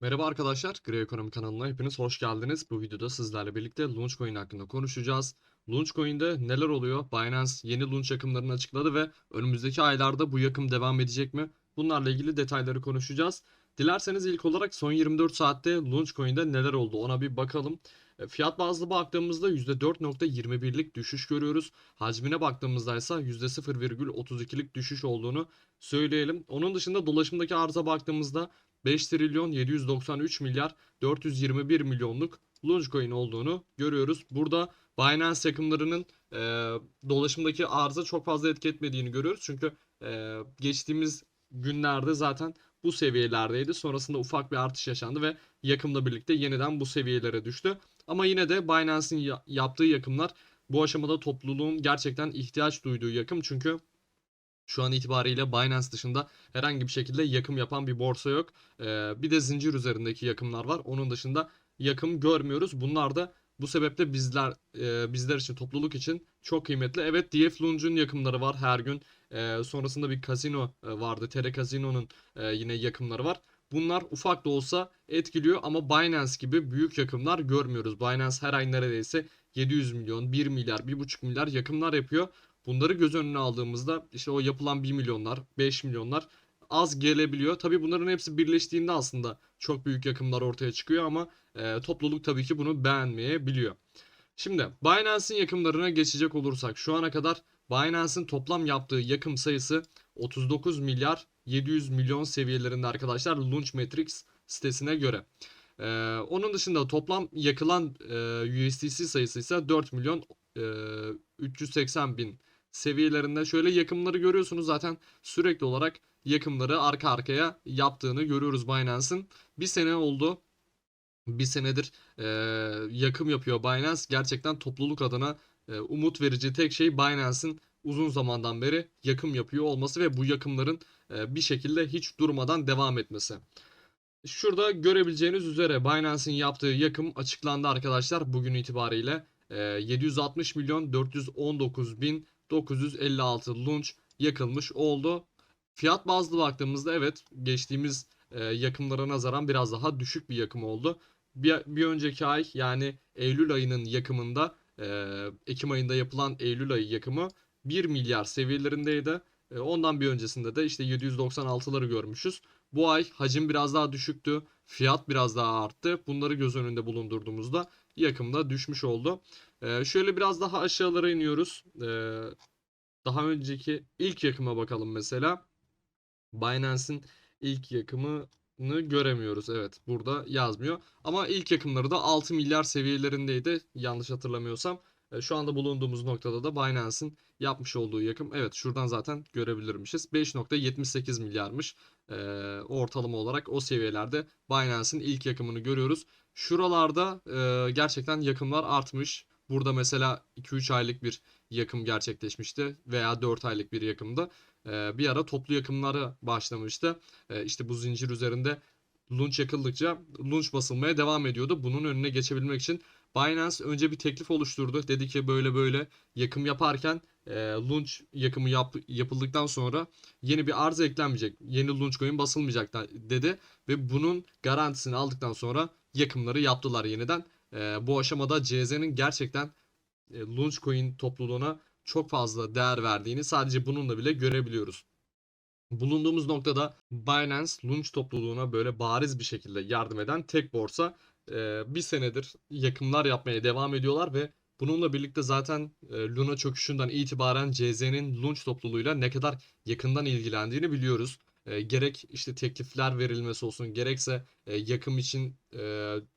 Merhaba arkadaşlar, Grey Ekonomi kanalına hepiniz hoş geldiniz. Bu videoda sizlerle birlikte Launchcoin hakkında konuşacağız. Launchcoin'de neler oluyor? Binance yeni launch yakımlarını açıkladı ve önümüzdeki aylarda bu yakım devam edecek mi? Bunlarla ilgili detayları konuşacağız. Dilerseniz ilk olarak son 24 saatte Launchcoin'de neler oldu ona bir bakalım. E, Fiyat bazlı baktığımızda %4.21'lik düşüş görüyoruz. Hacmine baktığımızda ise %0,32'lik düşüş olduğunu söyleyelim. Onun dışında dolaşımdaki arıza baktığımızda 5 trilyon 793 milyar 421 milyonluk Launchcoin olduğunu görüyoruz. Burada Binance yakımlarının e, dolaşımdaki arıza çok fazla etki etmediğini görüyoruz. Çünkü e, geçtiğimiz günlerde zaten bu seviyelerdeydi. Sonrasında ufak bir artış yaşandı ve yakımla birlikte yeniden bu seviyelere düştü. Ama yine de Binance'in ya- yaptığı yakımlar bu aşamada topluluğun gerçekten ihtiyaç duyduğu yakım. Çünkü şu an itibariyle Binance dışında herhangi bir şekilde yakım yapan bir borsa yok. Ee, bir de zincir üzerindeki yakımlar var. Onun dışında yakım görmüyoruz. Bunlar da bu sebeple bizler e, bizler için topluluk için çok kıymetli. Evet DF Launch'un yakımları var her gün. Ee, sonrasında bir casino e, vardı. Tere Casino'nun e, yine yakımları var. Bunlar ufak da olsa etkiliyor ama Binance gibi büyük yakımlar görmüyoruz. Binance her ay neredeyse 700 milyon, 1 milyar, 1,5 milyar yakımlar yapıyor. Bunları göz önüne aldığımızda işte o yapılan 1 milyonlar, 5 milyonlar az gelebiliyor. Tabii bunların hepsi birleştiğinde aslında çok büyük yakımlar ortaya çıkıyor ama e, topluluk tabii ki bunu beğenmeyebiliyor. Şimdi Binance'in yakımlarına geçecek olursak şu ana kadar Binance'in toplam yaptığı yakım sayısı 39 milyar 700 milyon seviyelerinde arkadaşlar Launch Metrics sitesine göre. Ee, onun dışında toplam yakılan e, USDC sayısı ise 4 milyon e, 380 bin seviyelerinde. Şöyle yakımları görüyorsunuz zaten sürekli olarak yakımları arka arkaya yaptığını görüyoruz Binance'ın. Bir sene oldu. Bir senedir e, yakım yapıyor Binance. Gerçekten topluluk adına e, umut verici tek şey Binance'ın uzun zamandan beri yakım yapıyor olması ve bu yakımların e, bir şekilde hiç durmadan devam etmesi. Şurada görebileceğiniz üzere Binance'in yaptığı yakım açıklandı arkadaşlar bugün itibariyle. E, 760 milyon 419 bin 956 launch yakılmış oldu. Fiyat bazlı baktığımızda evet geçtiğimiz e, yakımlara nazaran biraz daha düşük bir yakım oldu. Bir, bir önceki ay yani Eylül ayının yakımında e, Ekim ayında yapılan Eylül ayı yakımı 1 milyar seviyelerindeydi. E, ondan bir öncesinde de işte 796'ları görmüşüz. Bu ay hacim biraz daha düşüktü. Fiyat biraz daha arttı. Bunları göz önünde bulundurduğumuzda yakımda düşmüş oldu. E, şöyle biraz daha aşağılara iniyoruz. E, daha önceki ilk yakıma bakalım mesela. Binance'in ilk yakımını göremiyoruz. Evet burada yazmıyor. Ama ilk yakımları da 6 milyar seviyelerindeydi. Yanlış hatırlamıyorsam. E, Şu anda bulunduğumuz noktada da Binance'in yapmış olduğu yakım. Evet şuradan zaten görebilirmişiz. 5.78 milyarmış. E, ortalama olarak o seviyelerde Binance'in ilk yakımını görüyoruz. Şuralarda e, gerçekten yakımlar artmış. Burada mesela 2-3 aylık bir yakım gerçekleşmişti veya 4 aylık bir yakımda e, bir ara toplu yakımları başlamıştı. E, işte bu zincir üzerinde launch yakıldıkça launch basılmaya devam ediyordu. Bunun önüne geçebilmek için Binance önce bir teklif oluşturdu. Dedi ki böyle böyle yakım yaparken e, launch yakımı yap, yapıldıktan sonra yeni bir arz eklenmeyecek. Yeni launch coin basılmayacak dedi ve bunun garantisini aldıktan sonra yakımları yaptılar yeniden. E, bu aşamada CZ'nin gerçekten e, Launchcoin topluluğuna çok fazla değer verdiğini sadece bununla bile görebiliyoruz. Bulunduğumuz noktada Binance Launch topluluğuna böyle bariz bir şekilde yardım eden tek borsa. E, bir senedir yakımlar yapmaya devam ediyorlar ve bununla birlikte zaten e, Luna çöküşünden itibaren CZ'nin Launch topluluğuyla ne kadar yakından ilgilendiğini biliyoruz. E, gerek işte teklifler verilmesi olsun gerekse e, yakım için e,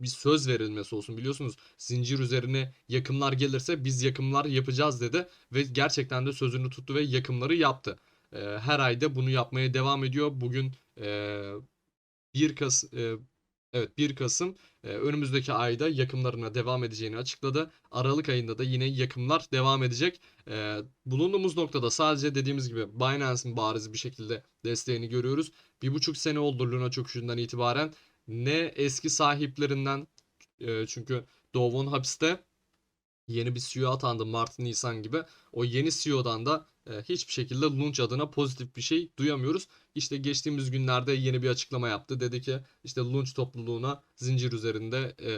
bir söz verilmesi olsun biliyorsunuz zincir üzerine yakımlar gelirse biz yakımlar yapacağız dedi ve gerçekten de sözünü tuttu ve yakımları yaptı. E, her ayda bunu yapmaya devam ediyor. Bugün e, 1 Kasım evet 1 Kasım önümüzdeki ayda yakımlarına devam edeceğini açıkladı. Aralık ayında da yine yakımlar devam edecek. Bulunduğumuz noktada sadece dediğimiz gibi Binance'in bariz bir şekilde desteğini görüyoruz. Bir buçuk sene oldu Luna çöküşünden itibaren. Ne eski sahiplerinden çünkü Dovon hapiste yeni bir CEO atandı Mart Nisan gibi. O yeni CEO'dan da e, hiçbir şekilde Launch adına pozitif bir şey duyamıyoruz. İşte geçtiğimiz günlerde yeni bir açıklama yaptı. Dedi ki işte Launch topluluğuna zincir üzerinde e,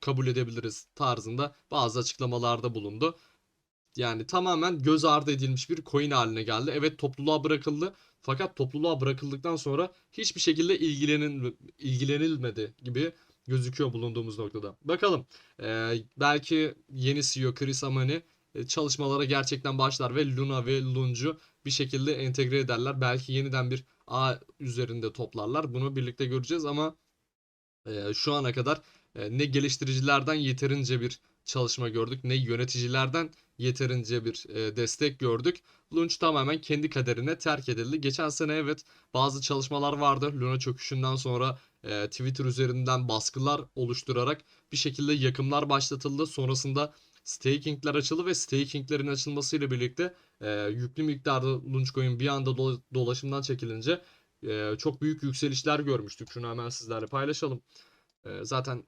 kabul edebiliriz tarzında bazı açıklamalarda bulundu. Yani tamamen göz ardı edilmiş bir coin haline geldi. Evet topluluğa bırakıldı. Fakat topluluğa bırakıldıktan sonra hiçbir şekilde ilgilenin, ilgilenilmedi gibi gözüküyor bulunduğumuz noktada. Bakalım. Ee, belki yeni CEO Chris Amani e, çalışmalara gerçekten başlar ve Luna ve Lunge'u bir şekilde entegre ederler. Belki yeniden bir ağ üzerinde toplarlar. Bunu birlikte göreceğiz ama e, şu ana kadar e, ne geliştiricilerden yeterince bir çalışma gördük ne yöneticilerden yeterince bir e, destek gördük. Launch tamamen kendi kaderine terk edildi. Geçen sene evet bazı çalışmalar vardı. Luna çöküşünden sonra e, Twitter üzerinden baskılar oluşturarak bir şekilde yakımlar başlatıldı. Sonrasında stakingler açıldı ve stakinglerin açılmasıyla birlikte e, yüklü miktarda Launchcoin bir anda dola- dolaşımdan çekilince e, çok büyük yükselişler görmüştük. Şunu hemen sizlerle paylaşalım. E, zaten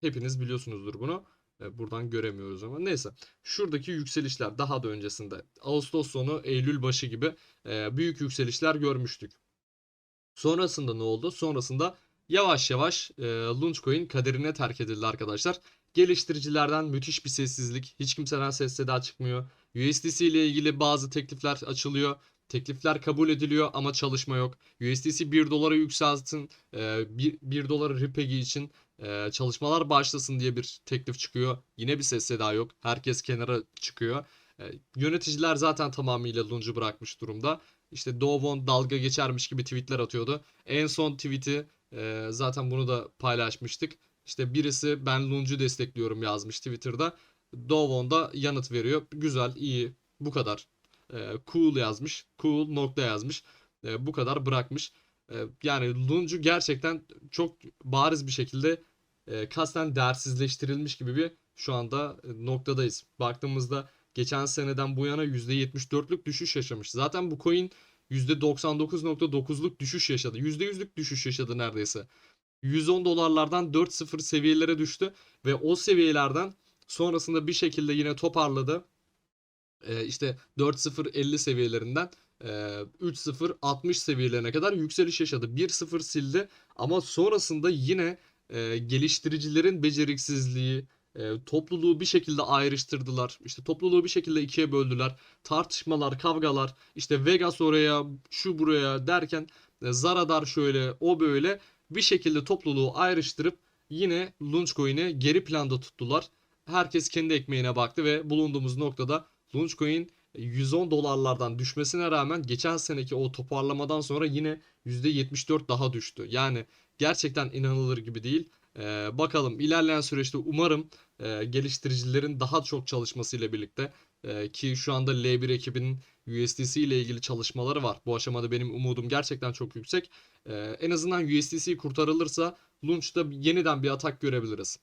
hepiniz biliyorsunuzdur bunu. E, buradan göremiyoruz ama neyse. Şuradaki yükselişler daha da öncesinde Ağustos sonu Eylül başı gibi e, büyük yükselişler görmüştük. Sonrasında ne oldu? Sonrasında yavaş yavaş e, Launchcoin kaderine terk edildi arkadaşlar. Geliştiricilerden müthiş bir sessizlik. Hiç kimseden ses seda çıkmıyor. USDC ile ilgili bazı teklifler açılıyor. Teklifler kabul ediliyor ama çalışma yok. USDC 1 dolara yükselsin. E, 1, 1 doları Ripegi için e, çalışmalar başlasın diye bir teklif çıkıyor. Yine bir ses seda yok. Herkes kenara çıkıyor. E, yöneticiler zaten tamamıyla Lunge'u bırakmış durumda. İşte Dovon dalga geçermiş gibi tweetler atıyordu. En son tweet'i e, zaten bunu da paylaşmıştık. İşte birisi ben Lunge'u destekliyorum yazmış Twitter'da. Dovon da yanıt veriyor. Güzel, iyi, bu kadar. E, cool yazmış. Cool nokta yazmış. E, bu kadar bırakmış. E, yani Lunge'u gerçekten çok bariz bir şekilde e, kasten değersizleştirilmiş gibi bir şu anda e, noktadayız. Baktığımızda geçen seneden bu yana %74'lük düşüş yaşamış. Zaten bu coin %99.9'luk düşüş yaşadı. %100'lük düşüş yaşadı neredeyse. 110 dolarlardan 4.0 seviyelere düştü ve o seviyelerden sonrasında bir şekilde yine toparladı. Ee, işte 4.0-50 seviyelerinden e, 3.0-60 seviyelerine kadar yükseliş yaşadı. 1.0 sildi ama sonrasında yine e, geliştiricilerin beceriksizliği, e, topluluğu bir şekilde ayrıştırdılar. İşte topluluğu bir şekilde ikiye böldüler. Tartışmalar, kavgalar, işte Vegas oraya, şu buraya derken e, Zaradar şöyle, o böyle bir şekilde topluluğu ayrıştırıp yine Launchcoin'i geri planda tuttular. Herkes kendi ekmeğine baktı ve bulunduğumuz noktada Launchcoin 110 dolarlardan düşmesine rağmen geçen seneki o toparlamadan sonra yine %74 daha düştü. Yani gerçekten inanılır gibi değil. Ee, bakalım ilerleyen süreçte umarım e, geliştiricilerin daha çok çalışmasıyla birlikte e, ki şu anda L1 ekibinin USDC ile ilgili çalışmaları var. Bu aşamada benim umudum gerçekten çok yüksek. E, en azından USDC kurtarılırsa Launch'ta yeniden bir atak görebiliriz.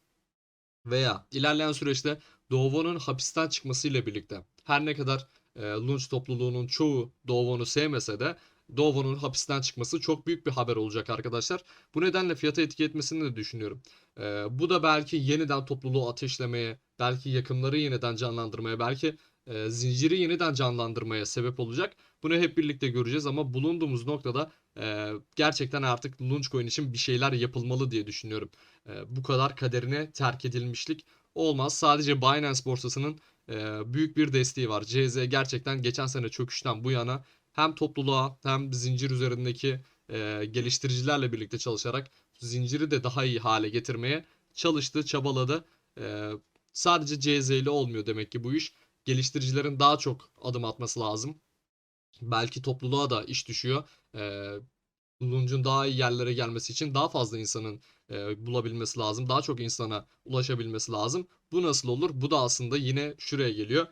Veya ilerleyen süreçte Dovon'un hapisten çıkmasıyla birlikte her ne kadar e, Launch topluluğunun çoğu Dovon'u sevmese de Dovon'un hapisten çıkması çok büyük bir haber olacak arkadaşlar. Bu nedenle fiyata etki etmesini de düşünüyorum. Ee, bu da belki yeniden topluluğu ateşlemeye, belki yakımları yeniden canlandırmaya, belki e, zinciri yeniden canlandırmaya sebep olacak. Bunu hep birlikte göreceğiz ama bulunduğumuz noktada e, gerçekten artık Launchcoin için bir şeyler yapılmalı diye düşünüyorum. E, bu kadar kaderine terk edilmişlik olmaz. Sadece Binance borsasının e, büyük bir desteği var. CZ gerçekten geçen sene çöküşten bu yana hem topluluğa hem zincir üzerindeki e, geliştiricilerle birlikte çalışarak zinciri de daha iyi hale getirmeye çalıştı, çabaladı. E, sadece CZ ile olmuyor demek ki bu iş. Geliştiricilerin daha çok adım atması lazım. Belki topluluğa da iş düşüyor. E, Lunch'un daha iyi yerlere gelmesi için daha fazla insanın e, bulabilmesi lazım. Daha çok insana ulaşabilmesi lazım. Bu nasıl olur? Bu da aslında yine şuraya geliyor.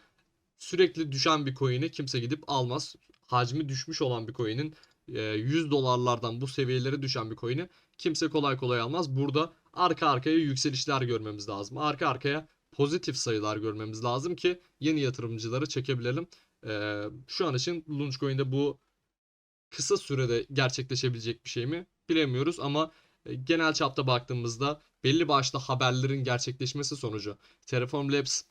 Sürekli düşen bir coin'i kimse gidip almaz hacmi düşmüş olan bir coin'in 100 dolarlardan bu seviyelere düşen bir coin'i kimse kolay kolay almaz. Burada arka arkaya yükselişler görmemiz lazım. Arka arkaya pozitif sayılar görmemiz lazım ki yeni yatırımcıları çekebilelim. Şu an için Launchcoin'de bu kısa sürede gerçekleşebilecek bir şey mi bilemiyoruz ama genel çapta baktığımızda belli başlı haberlerin gerçekleşmesi sonucu Terraform Labs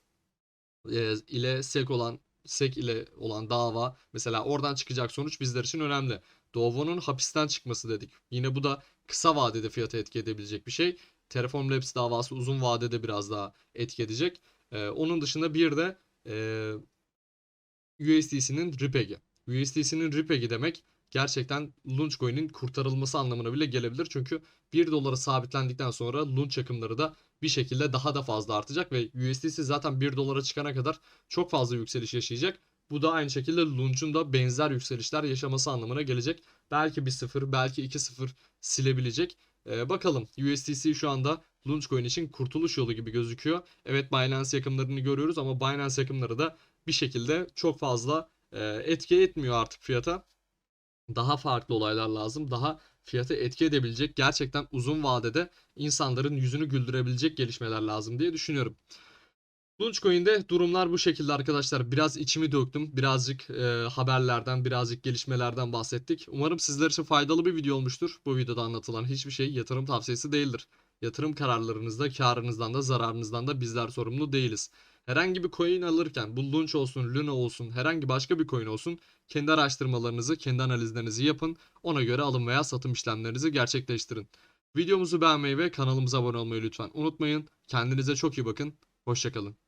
e, ile SEC olan SEC ile olan dava mesela oradan çıkacak sonuç bizler için önemli. Dovo'nun hapisten çıkması dedik. Yine bu da kısa vadede fiyata etki edebilecek bir şey. Terraform Labs davası uzun vadede biraz daha etki edecek. Ee, onun dışında bir de e, USDC'nin RIPEG'i. USDC'nin RIPEG'i demek gerçekten Launchcoin'in kurtarılması anlamına bile gelebilir. Çünkü 1 dolara sabitlendikten sonra launch akımları da bir şekilde daha da fazla artacak ve USDC zaten 1 dolara çıkana kadar çok fazla yükseliş yaşayacak. Bu da aynı şekilde Launch'un da benzer yükselişler yaşaması anlamına gelecek. Belki bir 0, belki 2-0 silebilecek. Ee, bakalım USDC şu anda Launchcoin için kurtuluş yolu gibi gözüküyor. Evet Binance yakımlarını görüyoruz ama Binance yakımları da bir şekilde çok fazla e, etki etmiyor artık fiyata. Daha farklı olaylar lazım. Daha fiyatı etki edebilecek gerçekten uzun vadede insanların yüzünü güldürebilecek gelişmeler lazım diye düşünüyorum. Launchcoin'de durumlar bu şekilde arkadaşlar. Biraz içimi döktüm. Birazcık e, haberlerden, birazcık gelişmelerden bahsettik. Umarım sizler için faydalı bir video olmuştur. Bu videoda anlatılan hiçbir şey yatırım tavsiyesi değildir. Yatırım kararlarınızda, karınızdan da, zararınızdan da bizler sorumlu değiliz. Herhangi bir coin alırken, bu Launch olsun, Luna olsun, herhangi başka bir coin olsun, kendi araştırmalarınızı, kendi analizlerinizi yapın. Ona göre alım veya satım işlemlerinizi gerçekleştirin. Videomuzu beğenmeyi ve kanalımıza abone olmayı lütfen unutmayın. Kendinize çok iyi bakın. Hoşçakalın.